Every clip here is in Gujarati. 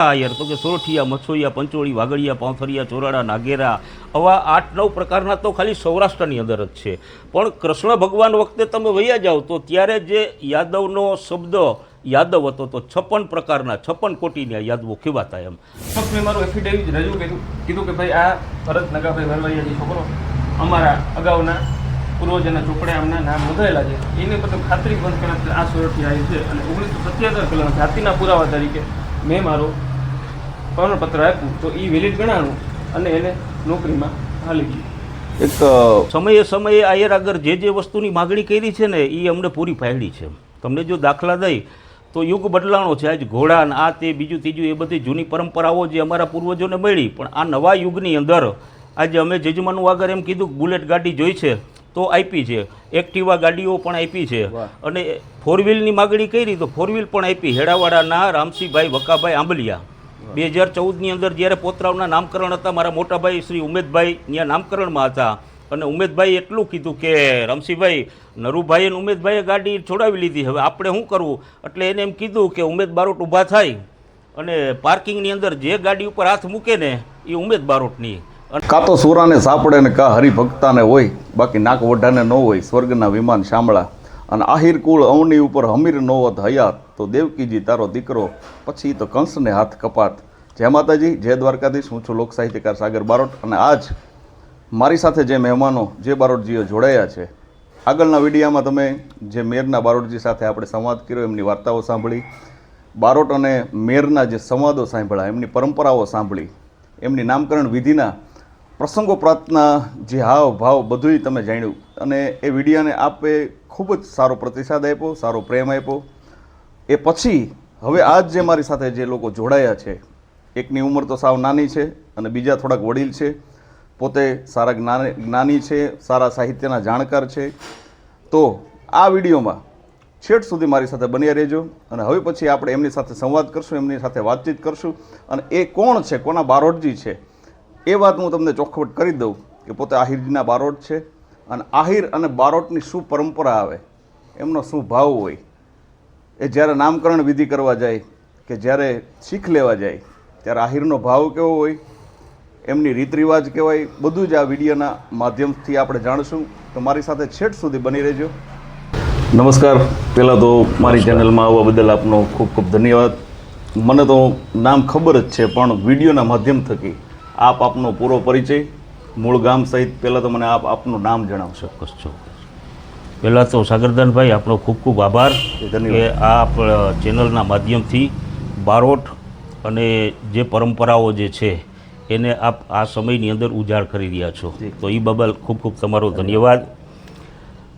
યાર તો કે સોરઠિયા મછોડિયા પંચોળી, વાગડિયા પાંથરિયા ચોરાડા, નાગેરા, આવા આઠ, નવ પ્રકારના તો ખાલી સૌરાષ્ટ્રની અંદર જ છે. પણ કૃષ્ણ ભગવાન વખતે તમે વૈયા જાઓ, તો ત્યારે જે યાદવનો શબ્દ યાદવ હતો, તો છપ્પન પ્રકારના, છપ્પન કોટીના યાદવો કહેવાતા એમ. ફક્ત મેં મારું એફિડેવિટ રજૂ કર્યું. કીધું કે ભાઈ, આ ભરત નગાભાઈ વરવાઈયાજી છોકરો અમારા અગાઉના પૂર્વજના ચોપડે આમના નામ નોંધાયેલા છે. એને બધું ખાતરી બંધ કરે આ સુરતથી આવ્યું છે. અને ઓગણીસો સત્યાસી કલમ જાતિના પુરાવા તરીકે મેં મારું પ્રમાણપત્ર આપ્યું તો એ વેલિડ ગણાણું અને એને નોકરીમાં હાલી ગયું. એક સમયે સમયે આયર આગળ જે જે વસ્તુની માગણી કરી છે ને એ અમને પૂરી પાડી છે. તમને જો દાખલા દઈ તો યુગ બદલાણો છે. આજ ઘોડા ને આ તે બીજું ત્રીજું એ બધી જૂની પરંપરાઓ જે અમારા પૂર્વજોને મળી પણ આ નવા યુગની અંદર આજે અમે જજમાનું આગળ એમ કીધું બુલેટ ગાડી જોઈ છે તો આપી છે. એક્ટિવા ગાડીઓ પણ આપી છે. અને ફોર વ્હીલની માગણી કરી તો ફોર વ્હીલ પણ આપી. હેડાવાડાના રામસિંહભાઈ વકાભાઈ આંબલિયા. બે હજાર ચૌદની અંદર જ્યારે પોતરાવના નામકરણ હતા, મારા મોટાભાઈ શ્રી ઉમેદભાઈ ત્યાં નામકરણમાં હતા. અને ઉમેદભાઈ એટલું કીધું કે રમસીભાઈ નરુભાઈ અને ઉમેદભાઈએ ગાડી છોડાવી લીધી. હવે આપણે શું કરવું? એટલે એને એમ કીધું કે, ઉમેદ બારોટ ઊભા થાય અને પાર્કિંગની અંદર જે ગાડી ઉપર હાથ મૂકે ને, એ ઉમેદ બારોટની. કાં તો સુરાને સાંપડે ને કાં હરિભક્તાને હોય, બાકી નાક વઢાને ન હોય, સ્વર્ગના વિમાન શામળા અને આહિર કુળ અવની ઉપર હમીર નોવત હયાત. તો દેવકીજી, તારો દીકરો, પછી તો કંસને હાથ કપાત. જય માતાજી, જય દ્વારકાધીશ, હું છું લોક સાહિત્યકાર સાગર બારોટ અને આજ મારી સાથે જે મહેમાનો, જે બારોટજીઓ જોડાયા છે, આગળના વિડીયામાં તમે જે મેરના બારોટજી સાથે આપણે સંવાદ કર્યો, એમની વાર્તાઓ સાંભળી, બારોટ અને મેરના જે સંવાદો સાંભળ્યા, એમની પરંપરાઓ સાંભળી, એમની નામકરણ વિધિના પ્રસંગો પ્રસંગોપ્રાતના જે હાવ ભાવ બધુંય તમે જાણ્યું. અને એ વિડીયાને આપે ખૂબ જ સારો પ્રતિસાદ આપ્યો, સારો પ્રેમ આપ્યો. એ પછી હવે આજ જે મારી સાથે જે લોકો જોડાયા છે, એકની ઉંમર તો સાવ નાની છે અને બીજા થોડાક વડીલ છે, પોતે સારા જ્ઞાન, જ્ઞાની છે, સારા સાહિત્યના જાણકાર છે, તો આ વિડીયોમાં છેટ સુધી મારી સાથે બન્યા રહેજો અને હવે પછી આપણે એમની સાથે સંવાદ કરશું, એમની સાથે વાતચીત કરશું અને એ કોણ છે, કોના બારોટજી છે, એ વાત હું તમને ચોખવટ કરી દઉં કે પોતે આહિરજીના બારોટ છે અને આહિર અને બારોટની શું પરંપરા આવે, એમનો શું ભાવ હોય એ જ્યારે નામકરણ વિધિ કરવા જાય કે જ્યારે શીખ લેવા જાય, ત્યારે આહિરનો ભાવ કેવો હોય? એમની રીત રિવાજ કહેવાય. બધું જ આ વિડીયોના માધ્યમથી આપણે જાણશું. તો મારી સાથે છેટ સુધી બની રહેજો. નમસ્કાર. પહેલાં તો મારી ચેનલમાં આવવા બદલ આપનો ખૂબ ખૂબ ધન્યવાદ. મને તો નામ ખબર જ છે, પણ વિડીયોના માધ્યમ થકી આપ આપનો પૂરો પરિચય, મૂળ ગામ સહિત પહેલાં તો મને આપ આપનું નામ જણાવશો. ચોક્કસ ચોક્કસ. પહેલાં તો સાગરદાનભાઈ આપણો ખૂબ ખૂબ આભાર. કે આ આપણા ચેનલના માધ્યમથી બારોટ અને જે પરંપરાઓ જે છે એને આપ આ સમયની અંદર ઉજાળ કરી રહ્યા છો. તો એ બબલ ખૂબ ખૂબ તમારો ધન્યવાદ.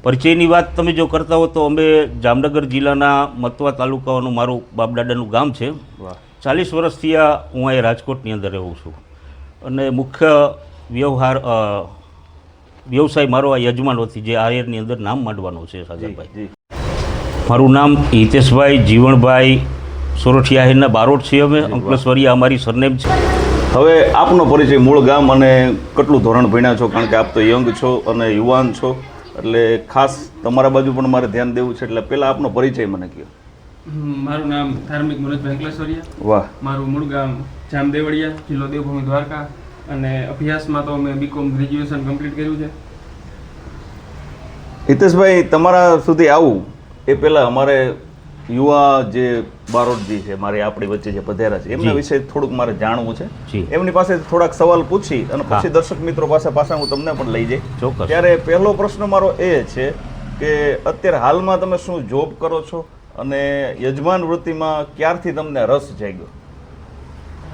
પરિચયની વાત તમે જો કરતા હો તો અમે જામનગર જિલ્લાના મતવા તાલુકાનું મારું બાપદાદાનું ગામ છે. ચાલીસ વર્ષથી આ હું અહીં રાજકોટની અંદર રહું છું. અને મુખ્ય વ્યવહાર વ્યવસાય મારો આ યજમાનોથી જે આયરની અંદર નામ માંડવાનો છે સાગરભાઈ મારું નામ હિતેશભાઈ જીવણભાઈ સોરઠિયા આહિરના બારોટ છીએ અમે. અંકલેશ્વરીયા અમારી સરનેમ છે. હવે આપનો પરિચય મૂળ ગામ અને કેટલું ધોરણ ભણ્યા છો? કારણ કે આપ તો યંગ છો અને યુવાન છો. એટલે ખાસ તમારા બાજુ પણ મારે ધ્યાન દેવું છે. એટલે પહેલાં આપનો પરિચય મને કહો. મારું નામ ધાર્મિક મનોજભાઈ અંકલેશ્વરિયા. વાહ. મારું મૂળ ગામ જામદેવડિયા જિલ્લો દેવભૂમિ દ્વારકા. અને અભ્યાસમાં તો મેં બીકોમ ગ્રેજ્યુએશન કમ્પ્લીટ કર્યું છે. હિતેશભાઈ તમારા સુધી આવું. એ પહેલાં અમારે યુવા જે બારોટજી છે મારે આપણી વચ્ચે જે પધેરા છે એમના વિશે થોડુંક મારે જાણવું છે. એમની પાસે થોડાક સવાલ પૂછી અને પછી દર્શક મિત્રો પાસે પાછા હું તમને પણ લઈ જઈ ચોક્કસ. ત્યારે પહેલો પ્રશ્ન મારો એ છે કે અત્યારે હાલમાં તમે શું જોબ કરો છો અને યજમાન વૃત્તિમાં ક્યારથી તમને રસ જાગ્યો?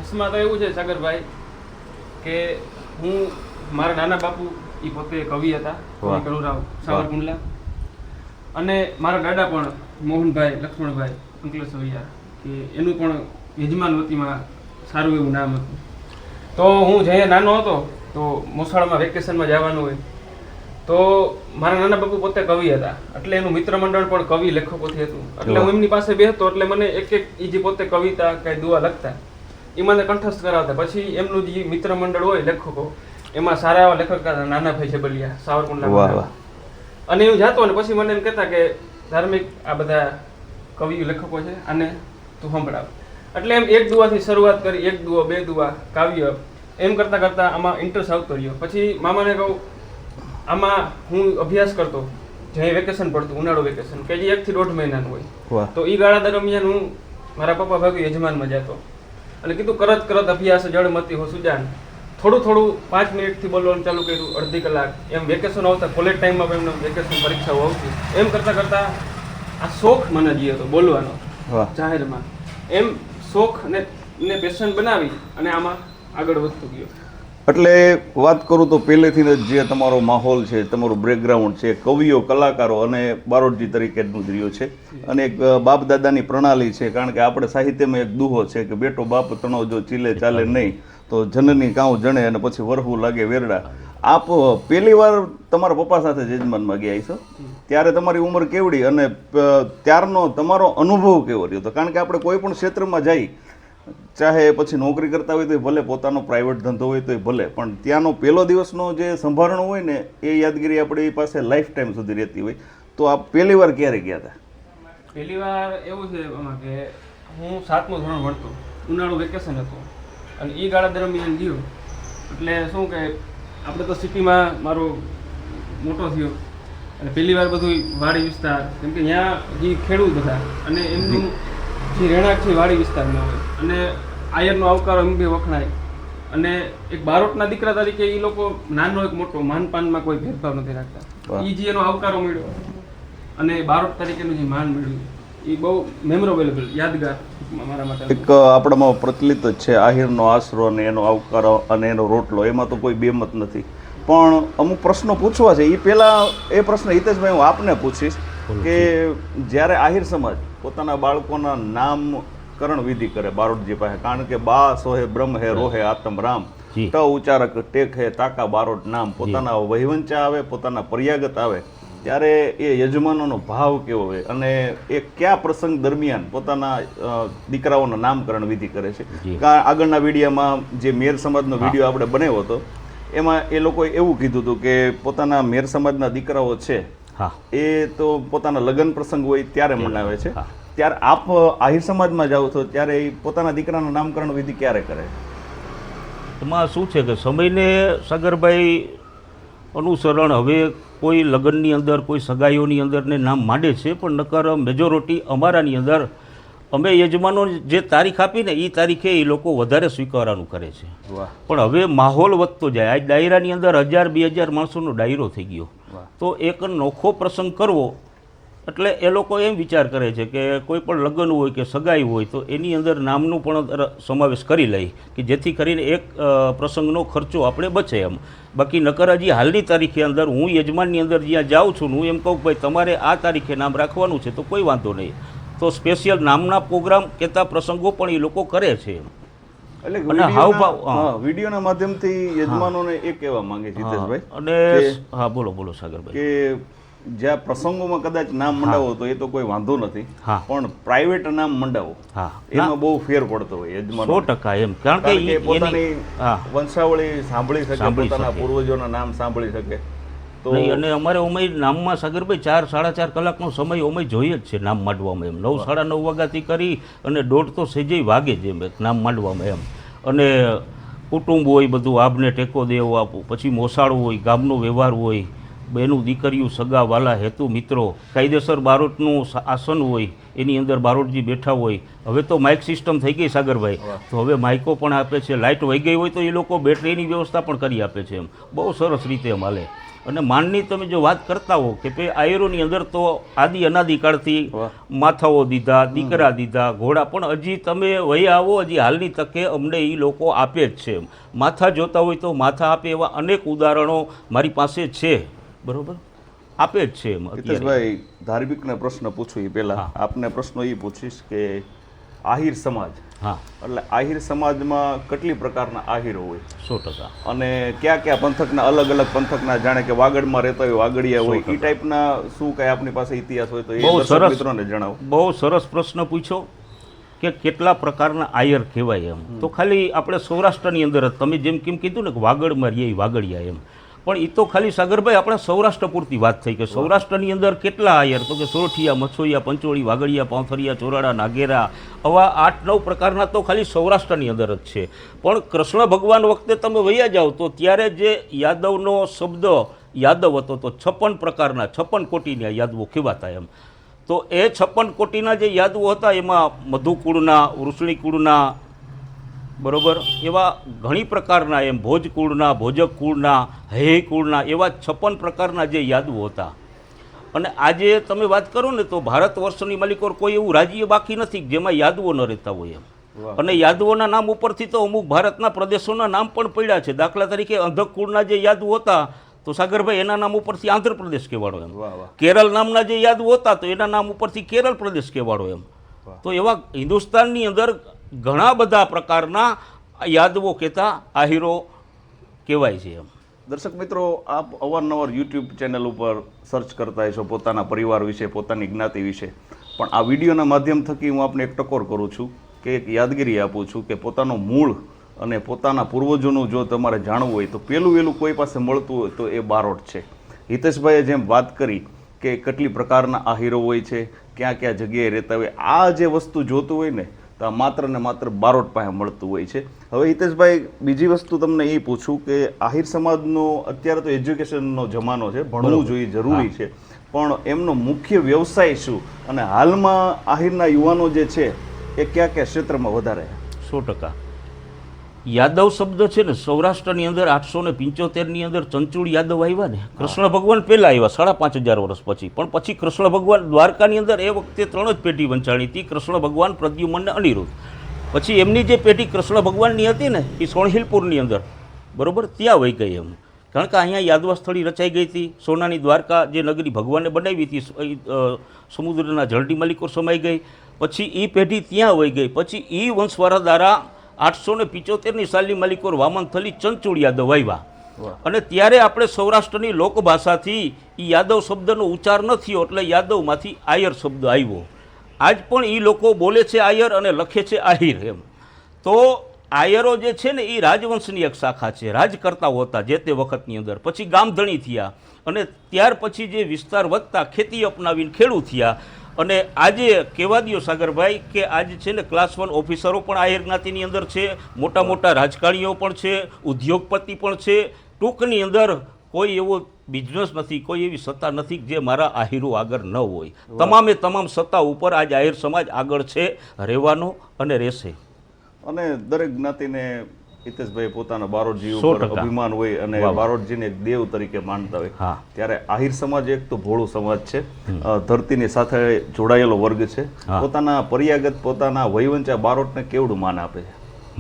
રસમાં તો એવું છે સાગરભાઈ કે હું મારા નાના બાપુ એ પોતે કવિ હતા કરુરાવ સાવરકુંડલા. અને મારા દાદા પણ મોહનભાઈ લક્ષ્મણભાઈ અંકલેશ્વરિયા કે એનું પણ યજમાનવતીમાં સારું એવું નામ હતું. તો હું જ્યાં નાનો હતો તો મોસાળમાં વેકેશનમાં જવાનું હોય તો મારા નાના બાપુ પોતે કવિ હતા. એટલે એનું મિત્ર મંડળ પણ કવિ લેખકોથી હતું. એટલે હું એમની પાસે બેસતો એટલે મને એક એક એ જે પોતે કવિતા કઈ દુઆ લખતા એ મને કંઠસ્થ કરાવતા. પછી એમનું જે મિત્ર મંડળ હોય લેખકો એમાં સારા એવા લેખક નાના ભાઈ છે બલિયા સાવરકુંડલા અને હું જાતો ને પછી મને એમ કહેતા કે ધાર્મિક આ બધા કવિ લેખકો છે અને તું સંભળાવ. એટલે એમ એક દુવાથી શરૂઆત કરી એક દુવા બે દુવા કાવ્ય એમ કરતાં કરતાં આમાં ઇન્ટરેસ્ટ આવતો રહ્યો. પછી મામાને કહું આમાં હું અભ્યાસ કરતો જે વેકેશન પડતું ઉનાળો વેકેશન કે જે એકથી દોઢ મહિનાનું હોય. તો એ ગાળા દરમિયાન હું મારા પપ્પા ભાગુ યજમાનમાં જતો. અને કીધું કરત કરત અભ્યાસ જળમતી હો સુજાન. થોડું થોડું પાંચ મિનિટથી બોલવાનું ચાલુ કર્યું અડધી કલાક. એમ વેકેશન આવતા કોલેજ ટાઈમમાં એમને વેકેશન પરીક્ષાઓ આવતી. એમ કરતાં કરતાં આ શોખ મને જે હતો બોલવાનો જાહેરમાં. એમ શોખ ને ને પેશન બનાવી અને આમાં આગળ વધતું ગયો. એટલે વાત કરું તો પહેલેથી જ જે તમારો માહોલ છે, તમારું બ્રેકગ્રાઉન્ડ છે, કવિઓ, કલાકારો અને બારોટજી તરીકેનું દ્રિયો છે. અને એક બાપ દાદાની પ્રણાલી છે, કારણ કે આપણે સાહિત્યમાં એક દુહો છે કે બેટો બાપ તણો જો ચીલે ચાલે નહીં, તો જનની કાઉ જણે અને પછી વરહું લાગે વેરડા. આપ પહેલી વાર તમારા પપ્પા સાથે જજમાનમાં ગયા છો ત્યારે તમારી ઉંમર કેવડી? અને ત્યારનો તમારો અનુભવ કેવો રહ્યો? હતો કારણ કે આપણે કોઈ પણ ક્ષેત્રમાં જઈ ચાહે પછી નોકરી કરતા હોય તો ભલે પોતાનો પ્રાઇવેટ ધંધો હોય તો ભલે, પણ ત્યાંનો પહેલો દિવસનો જે સંભારણો હોય ને, એ યાદગીરી આપણી પાસે લાઈફ ટાઈમ સુધી રહેતી હોય. તો આપ પહેલી વાર ક્યારે ગયા હતા? પહેલી વાર એવું છે એમાં કે હું સાતમું ધોરણ ભણતો, ઉનાળો વેકેશન હતું. અને એ ગાળા દરમિયાન ગયો. એટલે શું કે, આપણે તો સિટીમાં મારો મોટો થયો. અને પહેલી વાર બધું વાડી વિસ્તાર, કેમ કે ત્યાં જે ખેડૂત હતા. અને એમનું જે રહેણાંક છે વાડી વિસ્તારમાં હોય. અને આયરનો આવકાર એમ બી વખણાય. અને એક બારોટના દીકરા તરીકે એ લોકો નાનો એક મોટો માનપાનમાં કોઈ ભેદભાવ નથી રાખતા. એ જે એનો આવકારો મળ્યો અને બારોટ તરીકેનું જે માન મળ્યું એ બહુ મેમોરેબલ યાદગાર મારા માટે. એક આપણામાં પ્રચલિત જ છે આહિરનો આશરો અને એનો આવકારો અને એનો રોટલો એમાં તો કોઈ બેમત નથી. પણ અમુક પ્રશ્નો પૂછવા છે. એ પહેલાં એ પ્રશ્ન હિતેશભાઈ હું આપને પૂછીશ કે જ્યારે આહિર સમાજ પોતાના બાળકોના નામકરણ વિધિ કરે બારોટજી પાસે. કારણ કે બા સોહે બ્રહ્મ હે રોહે આતમ રામ. ટ ઉચ્ચારક ટેક હે તાકા બારોટ નામ. પોતાના વહીવંચા આવે પોતાના પર્યાગત આવે. ત્યારે એ યજમાનોનો ભાવ કેવો હોય અને એ કયા પ્રસંગ દરમિયાન પોતાના દીકરાઓના નામકરણ વિધિ કરે છે. આગળના વિડીયોમાં જે મેર સમાજનો વીડિયો આપણે બનાવ્યો હતો એમાં એ લોકોએ એવું કીધું હતું કે પોતાના મેર સમાજના દીકરાઓ છે એ તો પોતાના લગ્ન પ્રસંગ હોય ત્યારે મનાવે છે. હા. ત્યારે આપ આહિર સમાજમાં જાઓ છો ત્યારે એ પોતાના દીકરાનું નામકરણ વિધિ ક્યારે કરે? એમાં શું છે કે સમયને સાગરભાઈ અનુસરણ હવે કોઈ લગ્નની અંદર કોઈ સગાઈઓની અંદર ને નામ માંડે છે પણ નકર મેજોરિટી અમારાની અંદર અમે યજમાનો જે તારીખ આપીને એ તારીખે એ લોકો વધારે સ્વીકારવાનું કરે છે. વાહ. પણ હવે માહોલ વધતો જાય. આજ ડાયરાની અંદર હજાર બે હજાર માણસોનો ડાયરો થઈ ગયો. તો એક નોખો પ્રસંગ કરવો, એટલે એ લોકો એમ વિચાર કરે છે કે કોઈ પણ લગ્ન હોય કે સગાઈ હોય, તો એની અંદર નામનું પણ સમાવેશ કરી લઈ કે જેથી કરીને એક પ્રસંગનો ખર્ચો આપણે બચે એમ. બાકી નકર હજી હાલની તારીખે અંદર હું યજમાનની અંદર જ્યાં જાઉં છું, હું એમ કહું ભાઈ તમારે આ તારીખે નામ રાખવાનું છે, તો કોઈ વાંધો નહીં. તો સ્પેશિયલ નામના પ્રોગ્રામ કહેતા પ્રસંગો પણ એ લોકો કરે છે એટલે અને વિડીયોના- માધ્યમથી યજમાનોને એ કહેવા માંગે છે હા, અને હા બોલો બોલો સાગરભાઈ. કે જ્યાં પ્રસંગોમાં કદાચ નામ મંડાવો તો એ તો કોઈ વાંધો નથી પણ પ્રાઇવેટ નામ મંડાવો હા. એમાં બહુ ફેર પડતો હોય સો યજમાનો ટકા એમ કારણ કે પોતાની વંશાવળી સાંભળી શકે પોતાના. પૂર્વજોના નામ સાંભળી શકે. તો અને અમારે ઉમેય નામમાં સાગરભાઈ ચાર સાડા ચાર કલાકનો સમય ઉમેય જોઈએ જ છે નામ માંડવામાં એમ. નવ સાડા નવ વાગ્યાથી કરી અને દોઢ તો સેજે વાગે જ એમ નામ માંડવામાં એમ. અને કુટુંબ હોય બધું આભને ટેકો દેવો આપવું પછી મોસાળું હોય ગામનો વ્યવહાર હોય બેનું દીકરીયું સગા વાલા હેતુ મિત્રો કાયદેસર બારોટનું આસન હોય એની અંદર બારોટજી બેઠા હોય. હવે તો માઇક સિસ્ટમ થઈ ગઈ સાગરભાઈ. તો હવે માઇકો પણ આપે છે. લાઇટ વહી ગઈ હોય તો એ લોકો બેટરીની વ્યવસ્થા પણ કરી આપે છે એમ. બહુ સરસ રીતે એમ હાલે. અને માનની તમે જો વાત કરતા હો કે ભાઈ આયરોની અંદર તો આદિ અનાદિકાળથી માથાઓ દીધા દીકરા દીધા ઘોડા. પણ હજી તમે વહી આવો હજી હાલની તકે અમને એ લોકો આપે જ છે. માથા જોતા હોય તો માથા આપે એવા અનેક ઉદાહરણો મારી પાસે છે. બરોબર? આપે જ છે હિતેશભાઈ ધાર્મિકને પ્રશ્ન પૂછું એ પહેલાં. આપને પ્રશ્ન એ પૂછીશ કે આહિર સમાજ હા. એટલે આહિર સમાજમાં કેટલી પ્રકારના આહિરો હોય? સો ટકા. અને કયા કયા પંથકના અલગ અલગ પંથકના જાણે કે વાગડમાં રહેતા હોય વાગડિયા હોય એ ટાઈપના શું કઈ આપની પાસે ઇતિહાસ હોય તો એ બહુ સરસ. મિત્રોને જણાવો. બહુ સરસ પ્રશ્ન પૂછ્યો કે કેટલા પ્રકારના આયર કહેવાય એમ. તો ખાલી આપણે સૌરાષ્ટ્રની અંદર જ તમે જેમ કેમ કીધું ને કે વાગડમાં રહીએ વાગડિયા એમ. પણ એ તો ખાલી સાગરભાઈ આપણે સૌરાષ્ટ્ર પૂરતી વાત થઈ કે સૌરાષ્ટ્રની અંદર કેટલા આયર? તો કે સોરઠિયા મછોયા પંચોળી વાગડિયા પાંથરિયા ચોરાડા નાગેરા આવા આઠ નવ પ્રકારના તો ખાલી સૌરાષ્ટ્રની અંદર જ છે. પણ કૃષ્ણ ભગવાન વખતે તમે વૈયા જાઓ તો ત્યારે જે યાદવનો શબ્દ યાદવ હતો તો છપ્પન પ્રકારના છપ્પન કોટીના યાદવો કહેવાતા એમ? તો એ છપ્પન કોટીના જે યાદવો હતા એમાં મધુકુળના વૃષણીકુળના બરોબર? એવા ઘણી પ્રકારના એમ ભોજકુળના હૈ કુળના એવા છપ્પન પ્રકારના જે યાદવો હતા. અને આજે તમે વાત કરો ને તો ભારત વર્ષની માલિકોર કોઈ એવું રાજ્ય બાકી નથી જેમાં યાદવો ન રહેતા હોય એમ. અને યાદવોના નામ ઉપરથી તો અમુક ભારતના પ્રદેશોના નામ પણ પડ્યા છે. દાખલા તરીકે અંધકુળના જે યાદવો હતા તો સાગરભાઈ એના નામ ઉપરથી આંધ્રપ્રદેશ કહેવાડો એમ. કેરળ નામના જે યાદવો હતા તો એના નામ ઉપરથી કેરળ પ્રદેશ કહેવાડો એમ. તો એવા હિન્દુસ્તાનની અંદર ઘણા બધા પ્રકારના યાદવો કહેતા આહીરો કહેવાય છે એમ. દર્શક મિત્રો, આપ અવારનવાર યુટ્યુબ ચેનલ ઉપર સર્ચ કરતા હશો પોતાના પરિવાર વિશે, પોતાની જ્ઞાતિ વિશે. પણ આ વિડીયોના માધ્યમ થકી હું આપને એક ટકોર કરું છું કે એક યાદગીરી આપું છું કે પોતાનું મૂળ અને પોતાના પૂર્વજોનું જો તમારે જાણવું હોય તો પેલું વેલું કોઈ પાસે મળતું હોય તો એ બારોટ છે. હિતેશભાઈએ જેમ વાત કરી કે કેટલી પ્રકારના આ હીરો હોય છે ક્યાં ક્યાં જગ્યાએ રહેતા હોય, આ જે વસ્તુ જોતું હોય ને તો આ માત્ર ને માત્ર બારોટ પાસે મળતું હોય છે. હવે હિતેશભાઈ બીજી વસ્તુ તમને એ પૂછું કે આહિર સમાજનો અત્યારે તો એજ્યુકેશનનો જમાનો છે ભણવું જોઈએ જરૂરી છે. પણ એમનો મુખ્ય વ્યવસાય શું? અને હાલમાં આહિરના યુવાનો જે છે એ કયા કયા ક્ષેત્રમાં વધારે સો ટકા. યાદવ શબ્દ છે ને, સૌરાષ્ટ્રની અંદર આઠસો ને પંચોતેરની અંદર ચંચુળ યાદવ આવ્યા ને. કૃષ્ણ ભગવાન પહેલાં આવ્યા, સાડા પાંચ હજાર વર્ષ પછી. પણ પછી કૃષ્ણ ભગવાન દ્વારકાની અંદર એ વખતે ત્રણ જ પેઢી વંચાણી હતી, કૃષ્ણ ભગવાન પ્રદ્યુમન અનિરુદ્ધ. પછી એમની જે પેઢી કૃષ્ણ ભગવાનની હતી ને, એ સોણહિલપુરની અંદર. બરાબર? ત્યાં વહી ગઈ એમ. કારણ કે અહીંયા યાદવા સ્થળી રચાઈ ગઈ હતી. સોનાની દ્વારકા જે નગરી ભગવાને બનાવી હતી સમુદ્રના જળડી માલિકો સમાઈ ગઈ. પછી એ પેઢી ત્યાં વહી ગઈ. પછી એ વંશવારા દ્વારા આઠસો ને પિચોતેરની સાલની માલિકો વામનથલી ચંચુડ યાદવ આવ્યા. અને ત્યારે આપણે સૌરાષ્ટ્રની લોકભાષાથી એ યાદવ શબ્દનો ઉચ્ચાર ન થયો એટલે યાદવમાંથી આયર શબ્દ આવ્યો. આજ પણ એ લોકો બોલે છે આયર અને લખે છે આહિર એમ. તો આયરો જે છે ને એ રાજવંશની એક શાખા છે રાજ કરતા હોતા જે તે વખતની અંદર. પછી ગામધણી થયા અને ત્યાર પછી જે વિસ્તાર વધતા ખેતી અપનાવીને ખેડૂત થયા અને આજે કહેવા દો સાગરભાઈ કે આજે છે ને ક્લાસ વન ઓફિસરો પણ આહિર જ્ઞાતિની અંદર છે મોટા મોટા રાજકારણીઓ પણ છે ઉદ્યોગપતિ પણ છે. ટૂંકની અંદર કોઈ એવો બિઝનેસ નથી કોઈ એવી સત્તા નથી જે મારા આહિરો આગળ ન હોય. તમામે તમામ સત્તા ઉપર આજ આહિર સમાજ આગળ છે રહેવાનો અને રહેશે. અને દરેક જ્ઞાતિને હિતેશભાઈ પોતાના બારોટજી ઉપર અભિમાન હોય અને. બારોટજીને દેવ તરીકે માનતા હોય. હા. ત્યારે આહિર સમાજ એક તો ભોળો સમાજ છે. ધરતીની સાથે જોડાયેલો વર્ગ છે. પોતાના પર્યાગત પોતાના વહીવંચા બારોટને કેવડું માન આપે છે?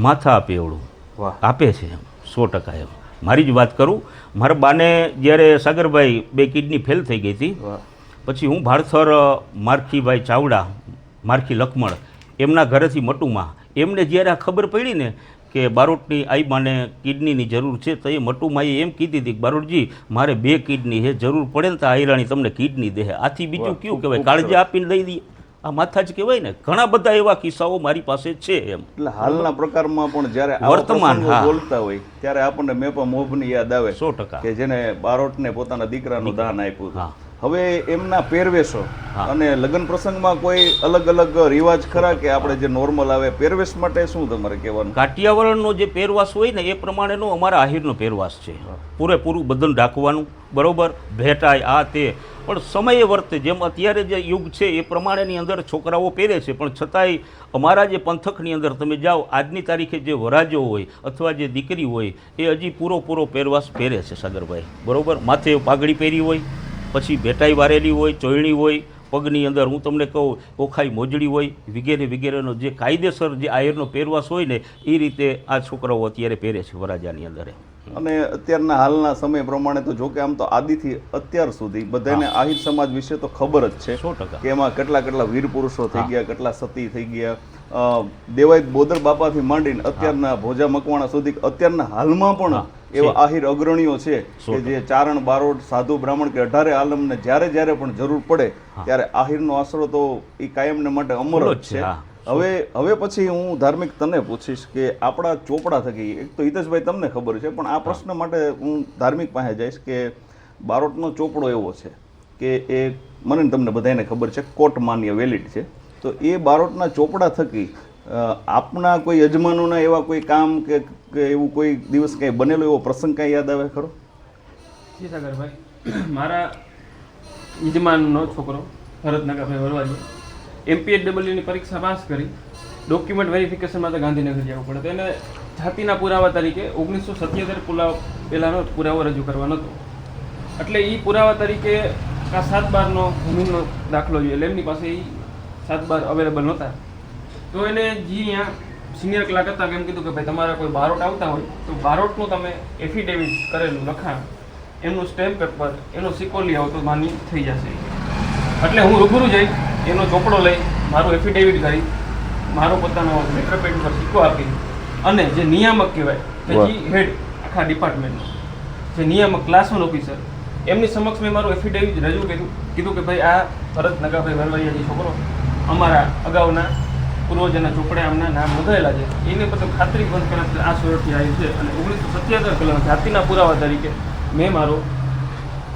માથા આપે એવડું. વાહ. આપે છે એમ સો ટકા એમ. મારી જ વાત કરું મારા બાને જ્યારે સાગરભાઈ બે કિડની ફેલ થઈ ગઈ હતી પછી હું ભાળથર મારખીભાઈ ચાવડા મારખી લખમણ એમના ઘરેથી મટુમાં એમને જ્યારે આ ખબર પડી ને કે બારોટની આઈબાને કિડનીની જરૂર છે તો એ મટુમાએ એમ કીધી હતી કે બારોટજી મારે બે કિડની છે જરૂર પડે ને તો આયરાણી તમને કિડની દે. આથી બીજું કયું કહેવાય? કાળજી આપીને દઈ દઈએ આ માથા જ કહેવાય ને ઘણા બધા એવા કિસ્સાઓ મારી પાસે છે એમ. એટલે હાલના પ્રકારમાં પણ જ્યારે વર્તમાન, બોલતા હોય ત્યારે આપણને મેપા મોભની યાદ આવે સો ટકા. કે જેને બારોટને પોતાના દીકરાનું દાન આપ્યું હતું. હા. હવે એમના પહેરવેશો હા. અને લગ્ન પ્રસંગમાં કોઈ અલગ અલગ રિવાજ ખરા કે આપણે જે નોર્મલ આવે પહેરવેશ માટે શું તમારે કહેવાનું? કાઠિયાવાડનો જે પહેરવાસ હોય ને એ પ્રમાણેનો અમારા આહિરનો પહેરવાસ છે. પૂરેપૂરું બદન ઢાંકવાનું બરોબર? ભેટાય આ તે. પણ સમયે વર્તે જેમ અત્યારે જે યુગ છે એ પ્રમાણેની અંદર છોકરાઓ પહેરે છે. પણ છતાંય અમારા જે પંથકની અંદર તમે જાઓ આજની તારીખે જે વરાજો હોય અથવા જે દીકરી હોય એ હજી પૂરો પૂરો પહેરવાશ પહેરે છે સાગરભાઈ. બરોબર? માથે પાઘડી પહેરી હોય પછી ભેટાઈ વારેલી હોય, ચોયણી હોય, પગની અંદર હું તમને કહું, ઓખાઈ મોજડી હોય, વગેરે વગેરેનો જે કાયદેસર જે આયરનો પહેરવાશ હોય ને, એ રીતે આ છોકરાઓ અત્યારે પહેરે છે વરાજાની અંદર અને અત્યારના હાલના સમય પ્રમાણે તો જોકે આમ તો આદિથી અત્યાર સુધી બધાને આહિર સમાજ વિશે તો ખબર જ છે કે એમાં કેટલા કેટલા વીર પુરુષો થઈ ગયા કેટલા સતી થઈ ગયા. દેવાય બોદર બાપાથી માંડીને અત્યારના ભોજા મકવાણા સુધી અત્યારના હાલમાં પણ એવા આહિર અગ્રણીઓ છે કે જે ચારણ બારોટ સાધુ બ્રાહ્મણ કે અઢારે આલમને જ્યારે જ્યારે પણ જરૂર પડે. ત્યારે આહિરનો આશરો તો એ કાયમને માટે અમર જ જ છે. હવે હવે પછી હું ધાર્મિક તને પૂછીશ કે આપણા ચોપડા થકી એક તો હિતેશભાઈ તમને ખબર છે પણ આ પ્રશ્ન માટે હું ધાર્મિક પાસે જઈશ કે બારોટનો ચોપડો એવો છે કે એ મને તમને બધાને ખબર છે કોટ માન્ય વેલિડ છે. તો એ બારોટના ચોપડા થકી આપના કોઈ યજમાનોના એવા કોઈ કામ કે કે એવું કોઈ દિવસ કંઈ બનેલો એવો પ્રસંગ કાંઈ યાદ આવે ખરો? જી સાગરભાઈ મારા યજમાનનો છોકરો ભરતનગરભાઈ વરવાજી એમપીએચડબલ્યુની પરીક્ષા પાસ કરી. ડોક્યુમેન્ટ વેરિફિકેશન માટે ગાંધીનગર જવું પડે તો એને જાતિના પુરાવા તરીકે ઓગણીસો સત્યોતેર પુલાવ પહેલાંનો પુરાવો રજૂ કરવાનો હતો. એટલે એ પુરાવા તરીકે આ સાત બારનો જમીનનો દાખલો જોઈએ. એટલે એમની પાસે એ સાત બાર અવેલેબલ નહોતા. તો એને જે અહીંયા સિનિયર ક્લાર્ક હતા, એમ કીધું કે ભાઈ, તમારા કોઈ બારોટ આવતા હોય, તો બારોટનું તમે એફિડેવિટ કરેલું, લખાણ, એમનું સ્ટેમ્પ પેપર એનો સિક્કો લઈ આવો તો માની થઈ જશે. એટલે હું રૂબરૂ જઈ એનો ચોપડો લઈ મારું એફિડેવિટ કરી મારો પોતાનો લેટર પેડ ઉપર સિક્કો આપી અને જે નિયામક કહેવાય જી હેડ આખા ડિપાર્ટમેન્ટનો જે નિયામક ક્લાસ વન ઓફિસર એમની સમક્ષ મેં મારું એફિડેવિટ રજૂ કર્યું. કીધું કે ભાઈ આ ભરત નગાભાઈ વરવાઈયાજી છોકરો અમારા અગાઉના પૂર્વજના ચોપડે આમના નામ નોંધાયેલા છે. એને બધું ખાતરી બંધ કરવા આ સુરતથી આવ્યું છે અને ઓગણીસો સત્યાત્તર કલમ જાતિના પુરાવા તરીકે મેં મારો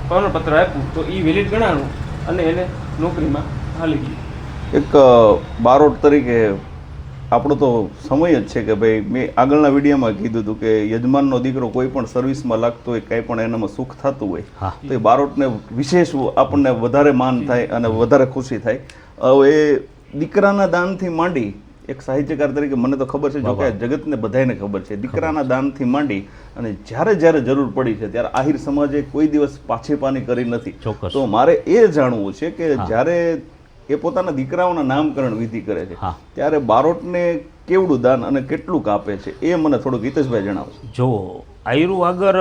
પ્રમાણપત્ર આપ્યું. તો એ વેલિડ ગણાણું અને એને નોકરીમાં એક બારોટ તરીકે આપણો તો સમય જ છે કે ભાઈ મેં આગળના વિડીયોમાં કીધું હતું કે યજમાનનો દીકરો કોઈ પણ સર્વિસમાં લાગતો હોય કાંઈ પણ એનામાં સુખ થતું હોય હા. તો એ બારોટને વિશેષ આપણને વધારે માન થાય અને વધારે ખુશી થાય. હવે એ દીકરાના દાનથી માંડી એક સાહિત્યકાર તરીકે મને તો ખબર છે જો કે જગતને બધાને ખબર છે. દીકરાના દાનથી માંડી અને જ્યારે જ્યારે જરૂર પડી છે ત્યારે આહિર સમાજે કોઈ દિવસ પાછેપાની કરી નથી. તો મારે એ જાણવું છે કે જ્યારે એ પોતાના દીકરાઓના નામકરણ વિધિ કરે છે. ત્યારે બારોટને કેવડું દાન અને કેટલું કાપે છે એ મને થોડુંક હિતેશભાઈ જણાવશો જો આયરુ આગળ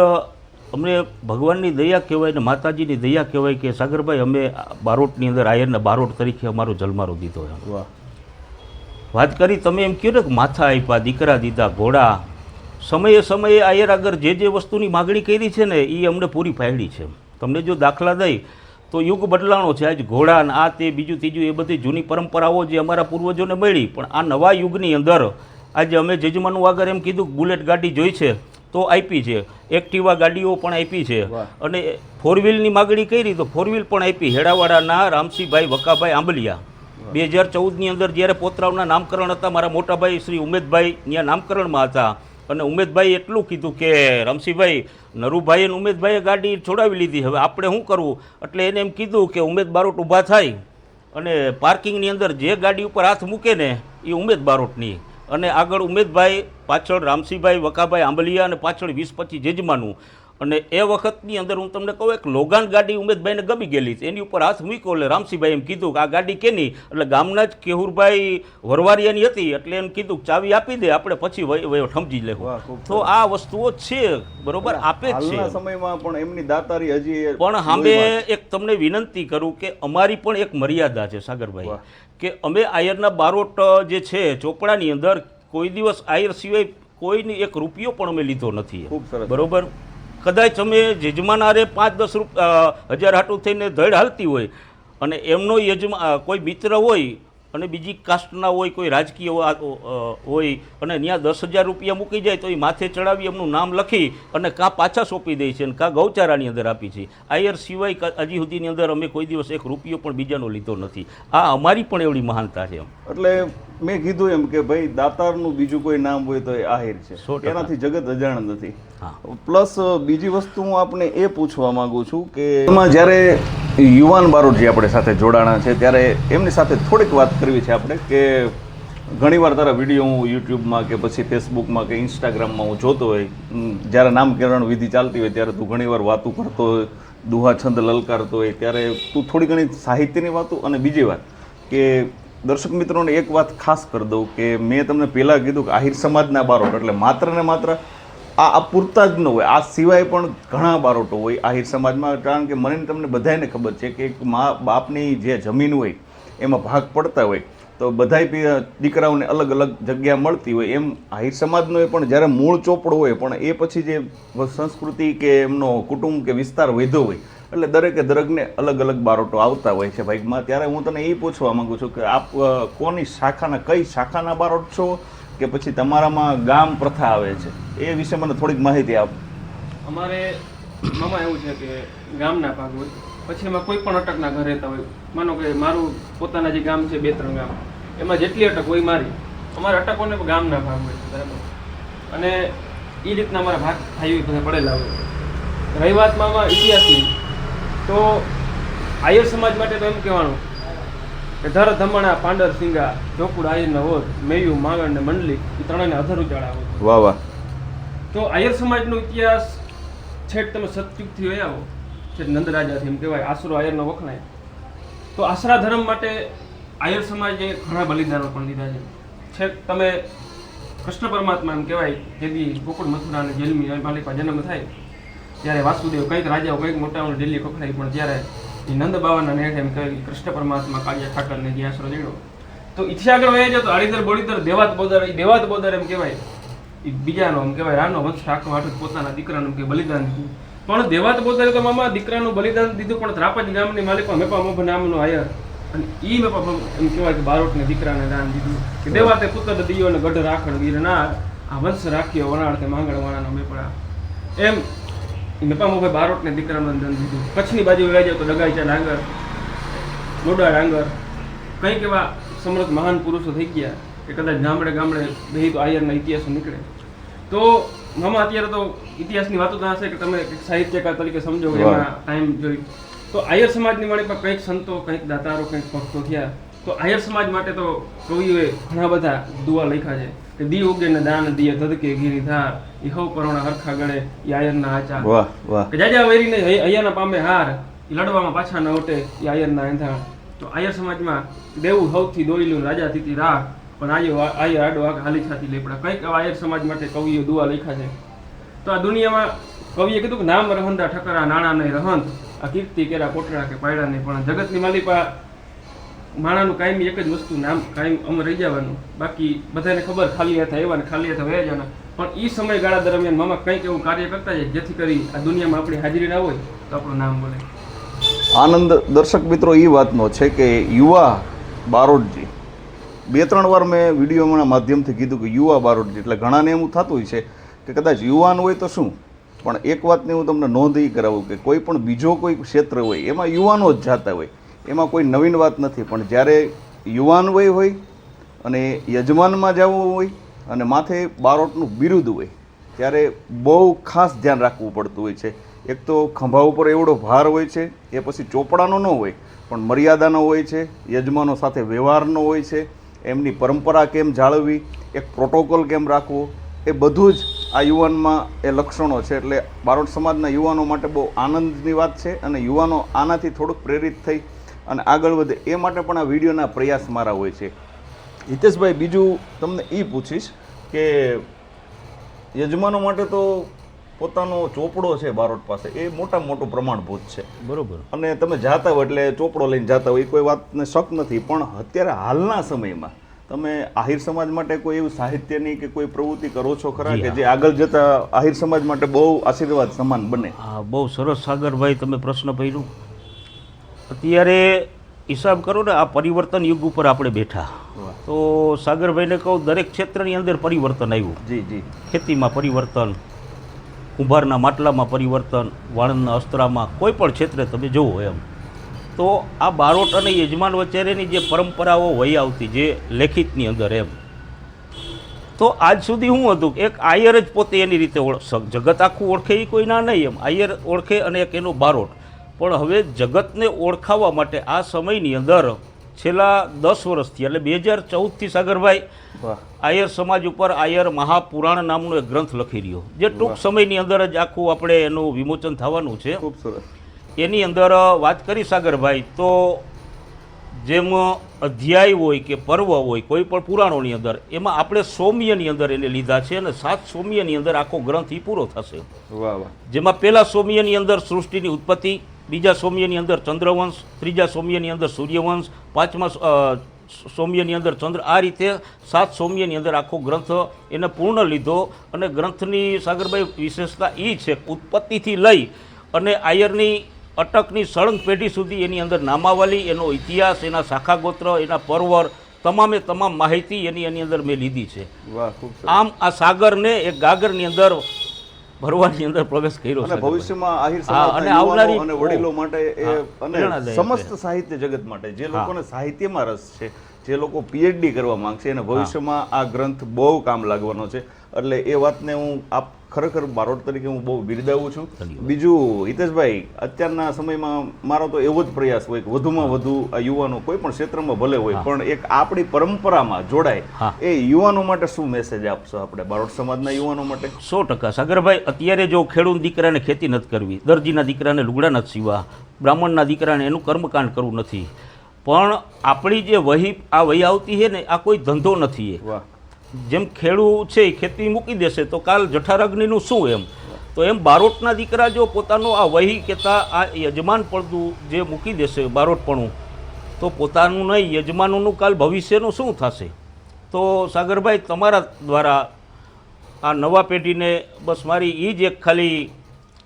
અમને ભગવાનની દયા કહેવાય ને માતાજીની દયા કહેવાય કે સાગરભાઈ અમે બારોટની અંદર આયરને બારોટ તરીકે અમારો જલમારો દીધો એમ. વાત કરી તમે એમ કહ્યું ને કે માથા આપ્યા દીકરા દીધા ઘોડા. સમયે સમયે આયર આગળ જે જે વસ્તુની માગણી કરી છે ને એ અમને પૂરી પાડી છે તમને જો દાખલા દઈ તો યુગ બદલાણો છે. આજ ઘોડા આ તે બીજું ત્રીજું એ બધી જૂની પરંપરાઓ જે અમારા પૂર્વજોને મળી. પણ આ નવા યુગની અંદર આજે અમે જજમાનું આગળ એમ કીધું બુલેટ ગાડી જોઈ છે તો આપી છે. એક્ટિવા ગાડીઓ પણ આપી છે. અને ફોર વ્હીલની માગણી કરી તો ફોર વ્હીલ પણ આપી. હેડાવાડાના રામસિંહભાઈ વકાભાઈ આંબલિયા. બે હજાર ચૌદની અંદર જ્યારે પોતરાવના નામકરણ હતા મારા મોટાભાઈ શ્રી ઉમેદભાઈ ત્યાં નામકરણમાં હતા. અને ઉમેદભાઈ એટલું કીધું કે રમસીભાઈ નરુભાઈ અને ઉમેદભાઈએ ગાડી છોડાવી લીધી. હવે આપણે શું કરવું? એટલે એને એમ કીધું કે ઉમેદ બારોટ ઊભા થાય અને પાર્કિંગની અંદર જે ગાડી ઉપર હાથ મૂકે ને, એ ઉમેદ બારોટની. અને આગળ ઉમેદભાઈ, પાછળ રામસિંહભાઈ વકાભાઈ આંબલિયા અને પાછળ વીસ પચીસ જજમાનું. અને એ વખતની અંદર હું તમને કહું એક લોગાન ગાડી ઉમેદભાઈને ગમી ગયેલી છે. એની ઉપર હાથ મૂક્યો એટલે રામસિંહભાઈ એમ કીધું કે આ ગાડી કેની? એટલે ગામના જ કેહુરભાઈ વરવારિયાની હતી એટલે એમ કીધું કે ચાવી આપી દે આપણે પછી સમજી લેવું. તો આ વસ્તુઓ છે બરોબર? આપે જ છે. સમયમાં પણ એમની દાતારી હજી પણ અમે એક તમને વિનંતી કરું કે અમારી પણ એક મર્યાદા છે સાગરભાઈ. કે અમે આયરના બારોટ જે છે ચોપડાની અંદર કોઈ દિવસ આયર સિવાય કોઈની એક રૂપિયો પણ અમે લીધો નથી. બરોબર? કદાચ અમે યજમાનારે પાંચ દસ રૂપ હજાર હાટું થઈને ધડ હાલતી હોય અને એમનો યજમા કોઈ મિત્ર હોય અને બીજી કાસ્ટના હોય, કોઈ રાજકીય હોય અને ત્યાં દસ હજાર રૂપિયા મૂકી જાય તો એ માથે ચડાવી એમનું નામ લખી અને કાં પાછા સોંપી દે છે અને કાં ગૌચારાની અંદર આપી છે. આયર સિવાય હજી સુધીની અંદર અમે કોઈ દિવસ એક રૂપિયો પણ બીજાનો લીધો નથી. આ અમારી પણ એવડી મહાનતા છે એમ. એટલે મેં કીધું એમ કે ભાઈ દાતારનું બીજું કોઈ નામ હોય તો એ આહિર છે. એનાથી જગત અજાણ નથી. પ્લસ બીજી વસ્તુ હું આપને એ પૂછવા માંગુ છું કે એમાં જ્યારે યુવાન બારોટજી આપણે સાથે જોડાણા છે ત્યારે એમની સાથે થોડીક વાત કરવી છે આપણે કે ઘણીવાર તારા વીડિયો હું યુટ્યુબમાં કે પછી ફેસબુકમાં કે ઇન્સ્ટાગ્રામમાં હું જોતો હોય જ્યારે નામકરણ વિધિ ચાલતી હોય ત્યારે તું ઘણીવાર વાતો કરતો હોય દુહા છંદ લલકારતો હોય ત્યારે તું થોડી ઘણી સાહિત્યની વાતો અને બીજી વાત કે દર્શક મિત્રોને એક વાત ખાસ કરી દઉં કે મેં તમને પહેલાં કીધું કે આહિર સમાજના બારોટ, એટલે માત્ર ને માત્ર આ પૂરતા જ ન હોય. આ સિવાય પણ ઘણા બારોટો હોય આહિર સમાજમાં. કારણ કે મને તમને બધાને ખબર છે કે એક મા બાપની જે જમીન હોય, એમાં ભાગ પડતા હોય, તો બધાય દીકરાઓને અલગ અલગ જગ્યા મળતી હોય. એમ આહિર સમાજનો પણ જ્યારે મૂળ ચોપડો હોય, પણ એ પછી જે સંસ્કૃતિ કે એમનો કુટુંબ કે વિસ્તાર વધ્યો હોય એટલે દરેકે દરેકને અલગ અલગ બારોટો આવતા હોય છે બાઇકમાં ત્યારે હું તને એ પૂછવા માંગુ છું કે આપ કોની શાખાના, કઈ શાખાના બારોટ છો કે પછી તમારામાં ગામ પ્રથા આવે છે? એ વિશે મને થોડીક માહિતી આપ. અમારે મામા એવું છે કે ગામના ભાગ હોય. પછી એમાં કોઈ પણ અટકના ઘર રહેતા હોય. માનો કે મારું પોતાના જે ગામ છે, બે ત્રણ ગામ, એમાં જેટલી અટક હોય મારી. અમારે અટકોને ગામના ભાગ હોય છે, બરાબર? અને એ રીતના અમારા ભાગ થાય બધા પડેલા હોય. રહીવાતમાં વાત ઇતિહાસની તો આયર સમાજ માટે તો એમ કહેવાનું કે ધર ધમણા પાંડર સિંગા જોકુડ આયરના હોત મેયુ માંગણ ને મંડલી એ ત્રણેયને અધર ઉજાળા હોય વાહ વાહ. તો આયર સમાજનો ઇતિહાસ છેક તમે સતયુગથી વહી આવો છેક નંદરાજાથી એમ કહેવાય આશરો આયરનો વખણાય. તો આશરા ધર્મ માટે આયર સમાજે ઘણા બલિદાનો પણ લીધા છે. છેક તમે કૃષ્ણ પરમાત્મા એમ કહેવાય જેદી ગોકુળ મથુરા અને જેલમી માલિકા જન્મ થાય ત્યારે વાસુદેવ કંઈક રાજાઓ કંઈક મોટા દિલ્હી ખખડાઈ પણ જ્યારે એ નંદ બાવાના નેઠ એમ કહે કૃષ્ણ પરમાત્મા કાળિયા ઠાકરને જે આશરો દીધો તો ઈચ્છા આગળ વહે જાય તો આડીદર બોડીદર દેવાત બોદર એ દેવાત બોદર એમ કહેવાય. એ બીજાનો એમ કહેવાય રાનો વંશ રાખવા માટે પોતાના દીકરાનું કે બલિદાન દીધું. પણ દેવાત બોદર તો મામા દીકરાનું બલિદાન દીધું પણ ત્રાપજ ગામની માલિકો મેપા મોભ નામનો આયર. અને ઈ મેપા એમ કહેવાય કે બારોટને દીકરાને દાન દીધું. કે દેવાતે પુત્ર દિયો ને ગઢ રાખણ વીરનાર આ વંશ રાખ્યો વણાળ તે માંગણ વાળાનો મેપડા. એમ ઈ મેપા મોભે બારોટને દીકરાનું દાન દીધું કચ્છની બાજુ વહેવા જાવ તો ડગાઈચા ડાંગર ડોડા ડાંગર કંઈક એવા સમૃદ્ધ મહાન પુરુષો થઈ ગયા કે કદાચ ગામડે ગામડે દહી તો આયરના ઇતિહાસો નીકળે. તો મામા અત્યારે તો ઇતિહાસની વાતો તો હશે કે તમે સાહિત્યકાર તરીકે સમજો એમાં ટાઈમ જોઈ. તો આયર સમાજની વાળી પર કંઈક સંતો કંઈક દાતારો કંઈક ભક્તો થયા. તો આયર સમાજ માટે તો કવિઓએ ઘણા બધા દુઆ લખ્યા છે. કે દી ઉગે ને દાન દિયે ધદકે ગીરી ધાર. ઈ હવ પરોણા હરખા ગળે ઈ આયરના આચા વાહ વાહ. કે જાજા વૈરીને હૈ- પામે હાર લડવામાં પાછા ન ઉઠે ઈ આયરના એંધાણ. તો આયર સમાજમાં દેવું સૌથી દોયલું રાજા તીતી રાખ પણ આયો આયર આડો આગ હાલી છાતી લેપડા. કંઈક આયર સમાજ માટે કવિઓ દુઆ લખ્યા છે. તો આ દુનિયામાં કવિએ કીધું કે નામ રહંદા ઠકરા નાણા નહીં રહંત આ કીર્તિ કેરા કોટડા કે પાયડા નહીં પણ જગતની માલિપા માણાનું કાયમી એક જ વસ્તુ, નામ કાયમ અમર રહી જવાનું. બાકી બધાને ખબર, ખાલી હાથે આવ્યા ને ખાલી હાથે વયા જવાના. પણ એ સમયગાળા દરમિયાન મામા કંઈક એવું કાર્ય કરતા જાય, જેથી કરી આ દુનિયામાં આપણી હાજરી ના હોય, તો આપણું નામ બોલે. આનંદ, દર્શક મિત્રો એ વાતનો છે કે યુવા બારોટજી. બે ત્રણ વાર મેં વિડીયોના માધ્યમથી કીધું કે યુવા બારોટજી, એટલે ઘણાને એવું થતું હોય છે કે કદાચ યુવાન હોય તો શું? પણ એક વાતની હું તમને નોંધ એ કરાવું કે કોઈ પણ બીજો કોઈ ક્ષેત્ર હોય, એમાં યુવાનો જ જાતા હોય. એમાં કોઈ નવીન વાત નથી, પણ જ્યારે યુવાન વય હોય અને યજમાનમાં જવું હોય અને માથે બારોટનું બિરુદ હોય, ત્યારે બહુ ખાસ ધ્યાન રાખવું પડતું હોય છે. એક તો ખંભા ઉપર એવડો ભાર હોય છે, એ પછી ચોપડાનો ન હોય, પણ મર્યાદાનો હોય છે, યજમાનો સાથે વ્યવહારનો હોય છે, એમની પરંપરા કેમ જાળવવી, એક પ્રોટોકોલ કેમ રાખવો, એ બધું જ આ યુવાનમાં એ લક્ષણો છે. એટલે બારોટ સમાજના યુવાનો માટે બહુ આનંદની વાત છે અને યુવાનો આનાથી થોડુંક પ્રેરિત થઈ અને આગળ વધે એ માટે પણ આ વિડીયોના પ્રયાસ મારા હોય છે. હિતેશભાઈ બીજું તમને એ પૂછીશ કે યજમાનો માટે તો પોતાનો ચોપડો છે બારોટ પાસે એ મોટા મોટું પ્રમાણભૂત છે. બરોબર. અને તમે જાતા હોય એટલે ચોપડો લઈને જાતા હોય એ કોઈ વાતને શક નથી પણ અત્યારે હાલના સમયમાં તમે આહિર સમાજ માટે કોઈ એવું સાહિત્યની કે કોઈ પ્રવૃત્તિ કરો છો ખરા કે જે આગળ જતા આહિર સમાજ માટે બહુ આશીર્વાદ સમાન બને? હા બહુ સરસ સાગરભાઈ તમે પ્રશ્ન કર્યું અત્યારે હિસાબ કરો ને આ પરિવર્તન યુગ ઉપર આપણે બેઠા. તો સાગરભાઈને કહું દરેક ક્ષેત્રની અંદર પરિવર્તન આવ્યું. જી જી. ખેતીમાં પરિવર્તન કુંભારના માટલામાં પરિવર્તન વાણંદના અસ્ત્રામાં કોઈ પણ ક્ષેત્રે તમે જુઓ એમ. તો આ બારોટ અને યજમાન વચ્ચેની જે પરંપરાઓ વહી આવતી જે લેખિતની અંદર એમ. તો આજ સુધી શું હતું એક આયર જ પોતે એની રીતે ઓળખ જગત આખું ઓળખે એ કોઈ ના નહીં એમ. આયર ઓળખે અને એક એનો બારોટ. પણ હવે જગતને ઓળખાવવા માટે આ સમયની અંદર છેલ્લા દસ વર્ષથી એટલે બે હજાર ચૌદથી સાગરભાઈ આયર સમાજ ઉપર આયર મહાપુરાણ નામનો એક ગ્રંથ લખી રહ્યો. જે ટૂંક સમયની અંદર જ આખું આપણે એનું વિમોચન થવાનું છે. ખૂબ સરસ. એની અંદર વાત કરી સાગરભાઈ તો જેમ અધ્યાય હોય કે પર્વ હોય કોઈ પણ પુરાણોની અંદર એમાં આપણે સૌમ્યની અંદર એને લીધા છે અને સાત સૌમ્યની અંદર આખો ગ્રંથ એ પૂરો થશે. વાહ વાહ. જેમાં પહેલા સૌમ્યની અંદર સૃષ્ટિની ઉત્પત્તિ બીજા સૌમ્યની અંદર ચંદ્રવંશ ત્રીજા સૌમ્યની અંદર સૂર્યવંશ પાંચમા સૌમ્યની અંદર ચંદ્ર. આ રીતે સાત સૌમ્યની અંદર આખો ગ્રંથ એને પૂર્ણ લીધો અને ગ્રંથની સાગરભાઈ વિશેષતા એ છે ઉત્પત્તિથી લઈ અને આયરની અટકની સળંગ પેઢી સુધી એની અંદર નામાવલી એનો ઇતિહાસ એના શાખા ગોત્ર એના પરવર તમામે તમામ માહિતી એની એની અંદર મેં લીધી છે. આમ આ સાગરને એક ગાગરની અંદર ભરવાની અંદર પ્રવેશ કર્યો છે ભવિષ્યમાં આહિર સમાજ અને આવનારી- અને વડીલો માટે એ અને સમસ્ત સાહિત્ય જગત માટે જે લોકોને સાહિત્યમાં રસ છે જે લોકો પીએચડી કરવા માંગશે અને ભવિષ્યમાં આ ગ્રંથ બહુ કામ લાગવાનો છે. એટલે એ વાતને હું આપ ખરેખર બારોટ તરીકે હું બહુ બિરદાવું છું. બીજું હિતેશભાઈ અત્યારના સમયમાં મારો તો એવો જ પ્રયાસ હોય કે વધુમાં વધુ આ યુવાનો કોઈ પણ ક્ષેત્રમાં ભલે હોય પણ એક આપણી પરંપરામાં જોડાય. એ યુવાનો માટે શું મેસેજ આપશો આપણે બારોટ સમાજના યુવાનો માટે? સો ટકા. સાગરભાઈ અત્યારે જો ખેડૂત દીકરાને ખેતી નથી કરવી દરજીના દીકરાને લુગડા નથી સીવા બ્રાહ્મણના દીકરાને એનું કર્મકાંડ કરવું નથી. પણ આપણી જે વહી આ વહી આવતી છે ને આ કોઈ ધંધો નથી જેમ ખેડૂ છે ખેતી મૂકી દેશે, તો કાલ જઠારાગ્નિનું શું એમ? તો એમ બારોટના દીકરા જો પોતાનો આ વહી કહેતા આ યજમાન પડદું જે મૂકી દેશે બારોટપણું, તો પોતાનું નહીં, યજમાનોનું કાલ ભવિષ્યનું શું થશે? તો સાગરભાઈ, તમારા દ્વારા આ નવા પેઢીને બસ મારી એ જ એક ખાલી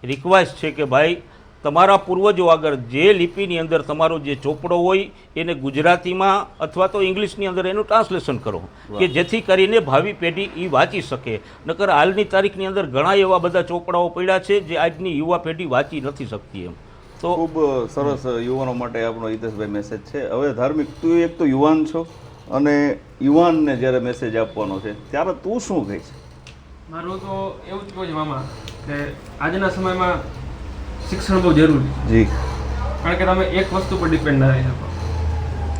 રિક્વેસ્ટ છે કે ભાઈ તમારા પૂર્વજો આગળ જે લિપિની અંદર તમારો જે ચોપડો હોય એને ગુજરાતીમાં અથવા તો ઇંગ્લિશની અંદર એનું ટ્રાન્સલેશન કરો. કે જેથી કરીને ભાવિ પેઢી એ વાંચી શકે. નકર હાલની તારીખની અંદર ઘણા એવા બધા ચોપડાઓ પડ્યા છે જે આજની યુવા પેઢી વાંચી નથી શકતી એમ. તો ખૂબ સરસ યુવાનો માટે આપણો હિતેશભાઈ મેસેજ છે. હવે ધાર્મિક તું એક તો યુવાન છો અને યુવાનને જ્યારે મેસેજ આપવાનો છે ત્યારે તું શું કહીશ? મારું તો એવું જ કહું છે મામા કે આજના સમયમાં શિક્ષણ બહુ જરૂરી છે. જી. કારણ કે તમે એક વસ્તુ પર ડિપેન્ડ ના રહી શકો.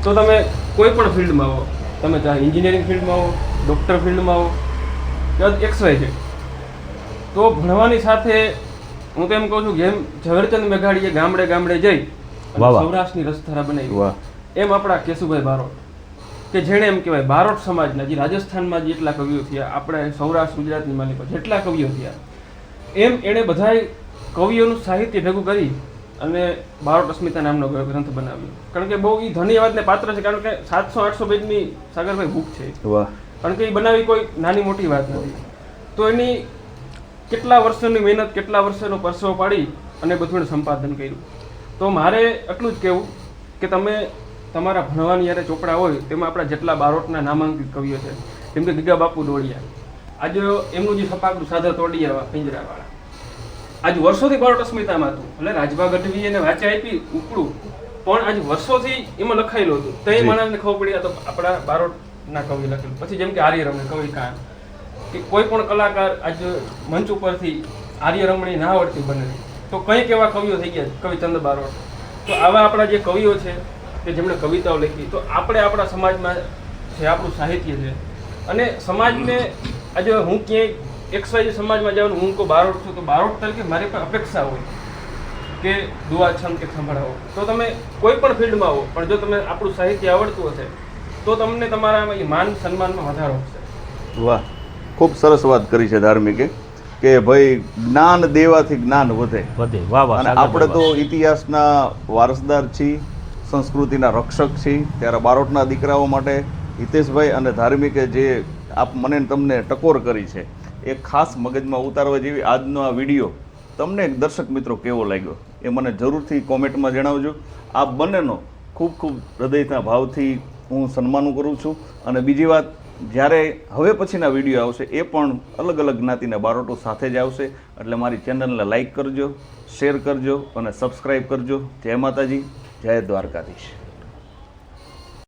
તો તમે કોઈ પણ ફિલ્ડમાં આવો તમે ચાહે એન્જિનિયરિંગ ફિલ્ડમાં આવો ડૉક્ટર ફિલ્ડમાં આવો કે એક્સ વાય છે. તો ભણવાની સાથે હું તો એમ કહું છું જેમ ઝવેરચંદ મેઘાડીએ ગામડે ગામડે જઈ. સૌરાષ્ટ્રની રસધારા બનાવી. એમ આપણા કેશુભાઈ બારોટ કે જેણે એમ કહેવાય બારોટ સમાજના જે રાજસ્થાનમાં જેટલા કવિઓ થયા આપણે સૌરાષ્ટ્ર ગુજરાતની માલિકો જેટલા કવિઓ થયા એમ એણે બધાય કવિઓનું સાહિત્ય ભેગું કરી અને બારોટ અસ્મિતા નામનો ગ્રંથ બનાવ્યો. કારણ કે બહુ એ ધન્યવાદને પાત્ર છે કારણ કે સાતસો આઠસો પેજની સાગરભાઈ બુક છે. વાહ. કારણ કે એ બનાવી કોઈ નાની મોટી વાત નથી. તો એની કેટલા વર્ષોની મહેનત કેટલા વર્ષોનો પરસેવો પાડી અને બધું સંપાદન કર્યું. તો મારે એટલું જ કહેવું કે તમે તમારા ભણવાની જ્યારે ચોપડા હોય તેમાં આપણા જેટલા બારોટના નામાંકિત કવિઓ છે જેમ કે ગીગા બાપુ ડોળિયા આજે એમનું જે સપાકરું સાધા તોડિયા પિંજરાવાળા આજ વર્ષોથી બારોટ અસ્મિતામાં હતું. એટલે રાજભા ગઢવી એને વાંચે આપી ઉકળું. પણ આજ વર્ષોથી એમાં લખાયેલું હતું. તો એ. માણસને ખબર પડી તો આપણા બારોટના કવિ લખેલું. પછી જેમ કે આર્યરમણી કવિ કાન કે કોઈ પણ કલાકાર આજ મંચ ઉપરથી આર્યરમણી ના આવડતી બને. તો કંઈક એવા કવિઓ થઈ ગયા કવિચંદ બારોટ. તો આવા આપણા જે કવિઓ છે કે જેમણે કવિતાઓ લખી તો આપણે આપણા સમાજમાં જે આપણું સાહિત્ય છે. અને સમાજને આજે હું ક્યાંય એક્સવાય સમાજમાં જવાનું હું કોઈ બારોટ છું તો બારોટ તરીકે મારી પર અપેક્ષા હોય કે દુઆ છંદ કે સંભળાવો. તો તમે કોઈ પણ ફિલ્ડમાં આવો પણ જો તમે આપણું સાહિત્ય આવડતું હશે તો તમને તમારા માન સન્માનમાં વધારો હશે. વાહ ખૂબ સરસ વાત કરી છે ધાર્મિકે કે ભાઈ જ્ઞાન દેવાથી જ્ઞાન વધે. વધે. વાહ વાહ અને આપણે તો ઇતિહાસના વારસદાર છીએ સંસ્કૃતિના રક્ષક છીએ ત્યારે બારોટના દીકરાઓ માટે હિતેશભાઈ અને ધાર્મિકે જે આપ મને તમને ટકોર કરી છે એ ખાસ મગજમાં ઉતારવા જેવી આજનો આ વીડિયો તમને દર્શક મિત્રો કેવો લાગ્યો એ મને જરૂરથી કોમેન્ટમાં જણાવજો. આ બંનેનો ખૂબ ખૂબ હૃદયના ભાવથી હું સન્માન કરું છું. અને બીજી વાત, જ્યારે હવે પછીના વીડિયો આવશે એ પણ અલગ અલગ જ્ઞાતિના બારોટો સાથે જ આવશે. એટલે મારી ચેનલને લાઇક કરજો, શેર કરજો અને સબસ્ક્રાઈબ કરજો. જય માતાજી, જય દ્વારકાધીશ.